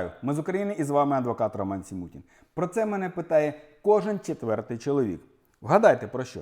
Вітаю! Ми з України і з вами адвокат Роман Сімутін. Про це мене питає кожен четвертий чоловік. Вгадайте про що?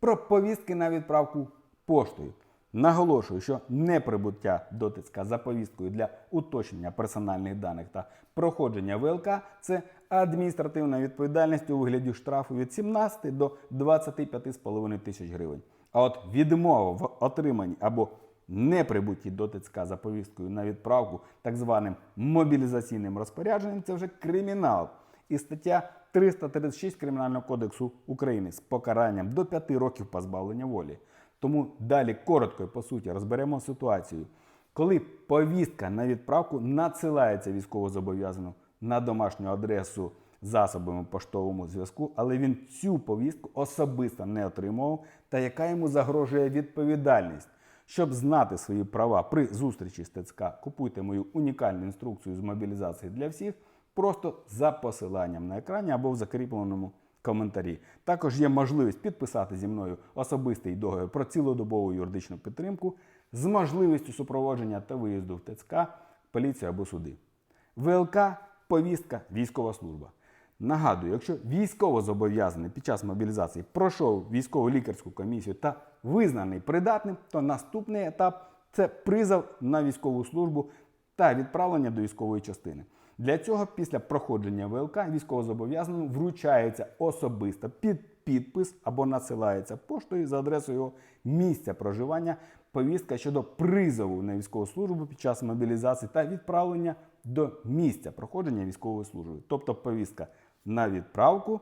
Про повістки на відправку поштою. Наголошую, що неприбуття до ТЦК за повісткою для уточнення персональних даних та проходження ВЛК це адміністративна відповідальність у вигляді штрафу від 17 до 25,5 тисяч гривень. А от відмова в отриманні або неприбутті до ТЦК за повісткою на відправку так званим мобілізаційним розпорядженням це вже кримінал. І стаття 336 Кримінального кодексу України з покаранням до 5 років позбавлення волі. Тому далі коротко і по суті розберемо ситуацію, коли повістка на відправку надсилається військовозобов'язану на домашню адресу засобами поштовому зв'язку, але він цю повістку особисто не отримував, та яка йому загрожує відповідальність. Щоб знати свої права при зустрічі з ТЦК, купуйте мою унікальну інструкцію з мобілізації для всіх просто за посиланням на екрані або в закріпленому коментарі. Також є можливість підписати зі мною особистий договір про цілодобову юридичну підтримку з можливістю супроводження та виїзду в ТЦК, поліцію або суди. ВЛК, повістка, військова служба. Нагадую, якщо військово зобов'язаний під час мобілізації пройшов військово лікарську комісію та визнаний придатним, то наступний етап це призов на військову службу та відправлення до військової частини. Для цього після проходження ВЛК військовозобов'язаному вручається особисто під підпис або надсилається поштою за адресою його місця проживання повістка щодо призову на військову службу під час мобілізації та відправлення до місця проходження військової служби, тобто повістка на відправку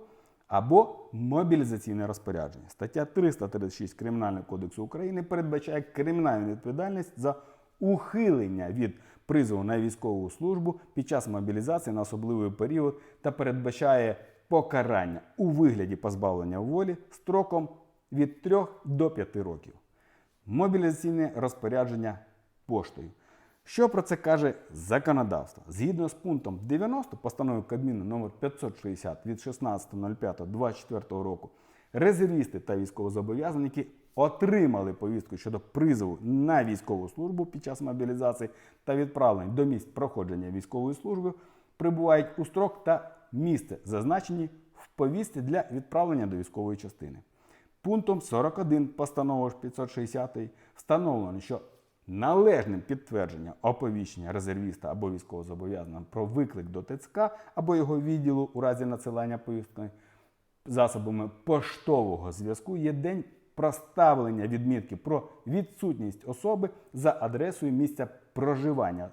або мобілізаційне розпорядження. Стаття 336 Кримінального кодексу України передбачає кримінальну відповідальність за ухилення від призову на військову службу під час мобілізації на особливий період та передбачає покарання у вигляді позбавлення волі строком від 3 до 5 років. Мобілізаційне розпорядження поштою. Що про це каже законодавство? Згідно з пунктом 90 постанови Кабміну номер 560 від 16.05.24 року, резервісти та військовозобов'язані, які отримали повістку щодо призову на військову службу під час мобілізації та відправлень до місць проходження військової служби, прибувають у строк та місце, зазначені в повістці для відправлення до військової частини. Пунктом 41 постанови ж 560 встановлено, що належним підтвердження оповіщення резервіста або військовозобов'язаного про виклик до ТЦК або його відділу у разі надсилання повістки засобами поштового зв'язку є день проставлення відмітки про відсутність особи за адресою місця проживання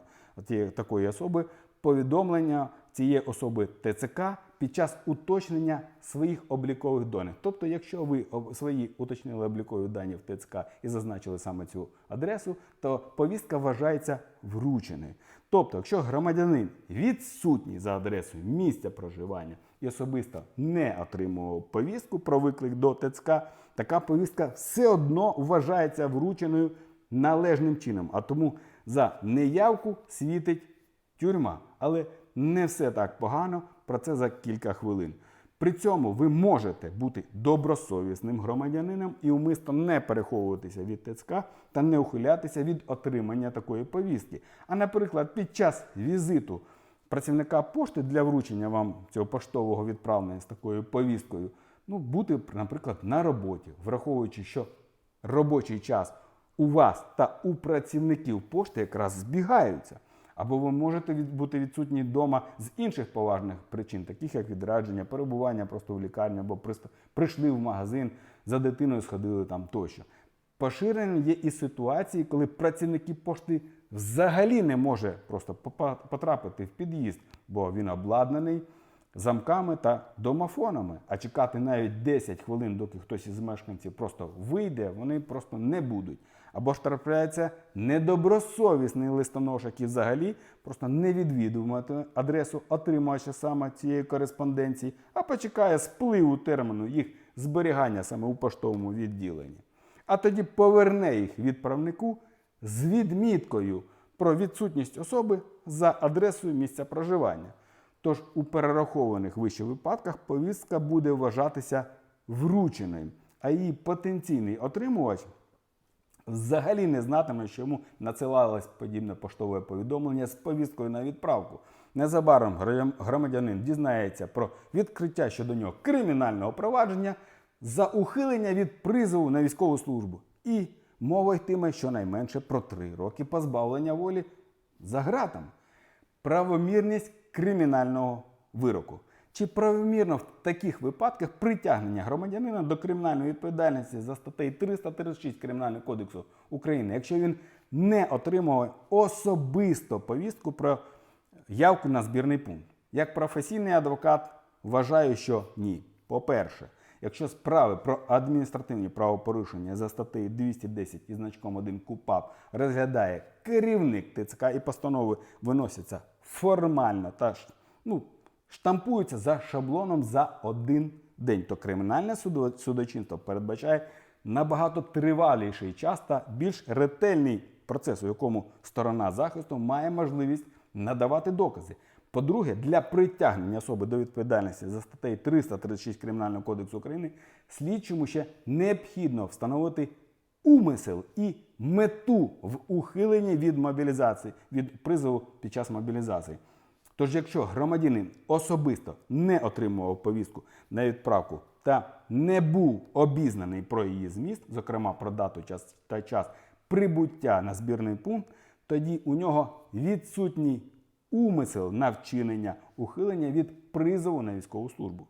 такої особи, повідомлення цієї особи ТЦК під час уточнення своїх облікових даних. Тобто, якщо ви свої уточнили облікові дані в ТЦК і зазначили саме цю адресу, то повістка вважається врученою. Тобто, якщо громадянин відсутній за адресою місця проживання і особисто не отримував повістку про виклик до ТЦК, така повістка все одно вважається врученою належним чином. А тому за неявку світить тюрма. Але не все так погано. Про це за кілька хвилин. При цьому ви можете бути добросовісним громадянином і умисно не переховуватися від ТЦК та не ухилятися від отримання такої повістки. А, наприклад, під час візиту працівника пошти для вручення вам цього поштового відправлення з такою повісткою, ну, бути, наприклад, на роботі, враховуючи, що робочий час у вас та у працівників пошти якраз збігаються. Або ви можете від- бути відсутні вдома з інших поважних причин, таких як відрадження, перебування просто в лікарні, або прийшли в магазин, за дитиною сходили там тощо. Поширеним є і ситуації, коли працівники пошти взагалі не може просто потрапити в під'їзд, бо він обладнаний замками та домофонами. А чекати навіть 10 хвилин, доки хтось із мешканців просто вийде, вони просто не будуть. Або ж трапляється недобросовісний листонош, який взагалі просто не відвідуватиме адресу отримувача саме цієї кореспонденції, а почекає спливу терміну їх зберігання саме у поштовому відділенні. А тоді поверне їх відправнику з відміткою про відсутність особи за адресою місця проживання. Тож у перерахованих вище випадках повістка буде вважатися врученою, а її потенційний отримувач взагалі не знатиме, що йому надсилалось подібне поштове повідомлення з повісткою на відправку. Незабаром громадянин дізнається про відкриття щодо нього кримінального провадження за ухилення від призову на військову службу. І мова йтиме щонайменше про три роки позбавлення волі за ґратами. Правомірність кримінального вироку. Чи правомірно в таких випадках притягнення громадянина до кримінальної відповідальності за статтею 336 Кримінального кодексу України, якщо він не отримав особисто повістку про явку на збірний пункт? Як професійний адвокат вважаю, що ні. По-перше, якщо справи про адміністративні правопорушення за статтею 210 і значком 1 КУПАП розглядає керівник ТЦК і постанови виносяться формально та ж, ну, штампуються за шаблоном за один день, то кримінальне судочинство передбачає набагато триваліший час та більш ретельний процес, у якому сторона захисту має можливість надавати докази. По-друге, для притягнення особи до відповідальності за статтею 336 Кримінального кодексу України слідчому ще необхідно встановити умисел і мету в ухиленні від мобілізації, від призову під час мобілізації. Тож, якщо громадянин особисто не отримував повістку на відправку та не був обізнаний про її зміст, зокрема про дату час та час прибуття на збірний пункт, тоді у нього відсутній умисел на вчинення ухилення від призову на військову службу.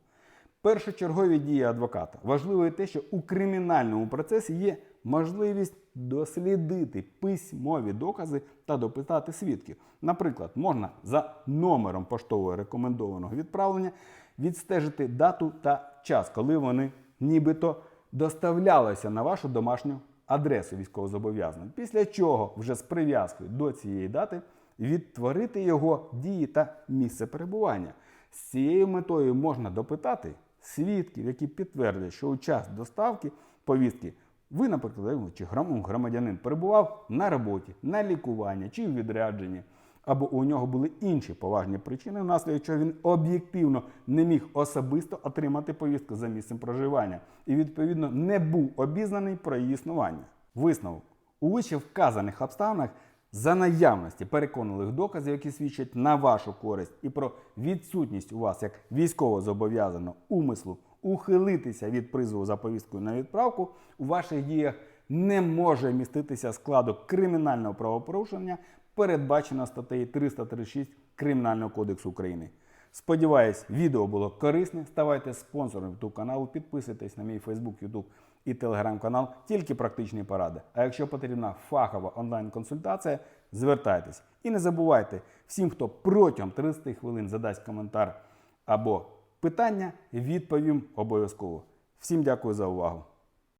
Першочергові дії адвоката. Важливо те, що у кримінальному процесі є можливість дослідити письмові докази та допитати свідків. Наприклад, можна за номером поштового рекомендованого відправлення відстежити дату та час, коли вони нібито доставлялися на вашу домашню адресу військовозобов'язаного. Після чого вже з прив'язкою до цієї дати відтворити його дії та місце перебування. З цією метою можна допитати свідків, які підтвердять, що у час доставки повістки ви, наприклад, чи громадянин перебував на роботі, на лікуванні чи у відрядженні, або у нього були інші поважні причини, внаслідок чого він об'єктивно не міг особисто отримати повістку за місцем проживання і, відповідно, не був обізнаний про її існування. Висновок. У вище вказаних обставинах за наявності переконливих доказів, які свідчать на вашу користь, і про відсутність у вас як військово зобов'язаного умислу ухилитися від призову за повісткою на відправку, у ваших діях не може міститися складу кримінального правопорушення, передбачено статтею 336 Кримінального кодексу України. Сподіваюсь, відео було корисне. Ставайте спонсором YouTube каналу, підписуйтесь на мій Facebook, YouTube і Telegram канал, тільки практичні поради. А якщо потрібна фахова онлайн-консультація, звертайтесь. І не забувайте, всім, хто протягом 30 хвилин задасть коментар або питання, відповім обов'язково. Всім дякую за увагу.